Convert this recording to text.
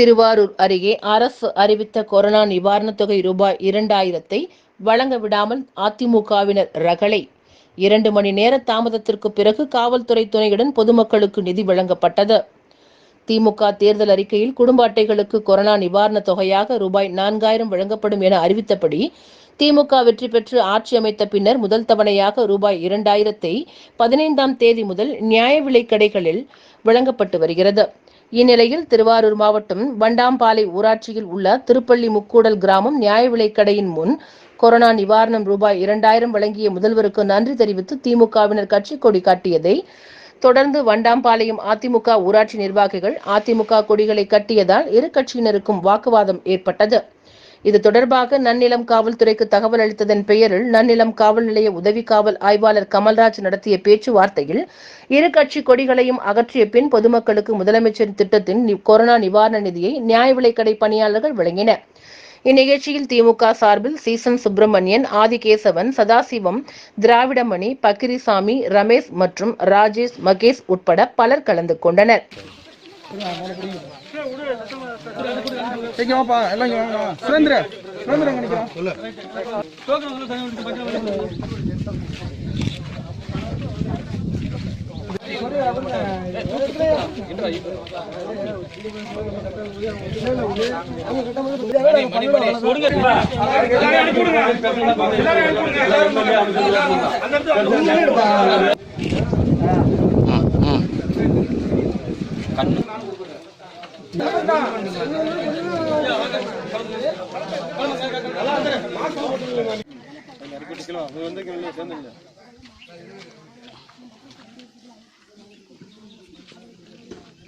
திருவாரூர் அருகே அரசு அறிவித்த கொரோனா நிவாரணத் தொகை ரூபாய் இரண்டாயிரத்தை வழங்க விடாமல் அதிமுகவினர் ரகளை. இரண்டு மணி நேர தாமதத்திற்கு பிறகு காவல்துறை துணையுடன் பொதுமக்களுக்கு நிதி வழங்கப்பட்டது. திமுக தேர்தல் அறிக்கையில் குடும்ப அட்டைகளுக்கு கொரோனா நிவாரணத் தொகையாக ரூபாய் நான்காயிரம் வழங்கப்படும் என அறிவித்தபடி திமுக வெற்றி பெற்று ஆட்சி அமைத்த பின்னர் முதல் தவணையாக ரூபாய் இரண்டாயிரத்தை பதினைந்தாம் தேதி முதல் நியாய விலை கடைகளில் வழங்கப்பட்டு வருகிறது. இந்நிலையில் திருவாரூர் மாவட்டம் வண்டாம்பாலை ஊராட்சியில் உள்ள திருப்பள்ளி முக்கூடல் கிராமம் நியாய விலைக் கடையின் முன் கொரோனா நிவாரணம் ரூபாய் இரண்டாயிரம் வழங்கிய முதல்வருக்கு நன்றி தெரிவித்து திமுகவினர் கட்சி கொடி காட்டியதை தொடர்ந்து வண்டாம்பாளையம் அதிமுக ஊராட்சி நிர்வாகிகள் அதிமுக கொடிகளை கட்டியதால் இரு கட்சியினருக்கும் வாக்குவாதம் ஏற்பட்டது. இது தொடர்பாக நன்னிலம் காவல்துறைக்கு தகவல் அளித்ததன் பெயரில் நன்னிலம் காவல் நிலைய உதவி காவல் ஆய்வாளர் கமல்ராஜ் நடத்திய பேச்சுவார்த்தையில் இரு கட்சி கொடிகளையும் அகற்றிய பின் பொதுமக்களுக்கு முதலமைச்சர் திட்டத்தின் கொரோனா நிவாரண நிதியை நியாய விலைக்கடை பணியாளர்கள் வழங்கினர். இந்நிகழ்ச்சியில் திமுக சார்பில் சீசன் சுப்பிரமணியன் ஆதிகேசவன் சதாசிவம் திராவிடமணி பக்கிரிசாமி ரமேஷ் மற்றும் ராஜேஷ் மகேஷ் உட்பட பலர் கலந்து கொண்டனர். இங்க வாப்பா எல்லாம் சுரேந்திர சுரேந்திர கண்ணு. கிலோ வந்து சேர்ந்து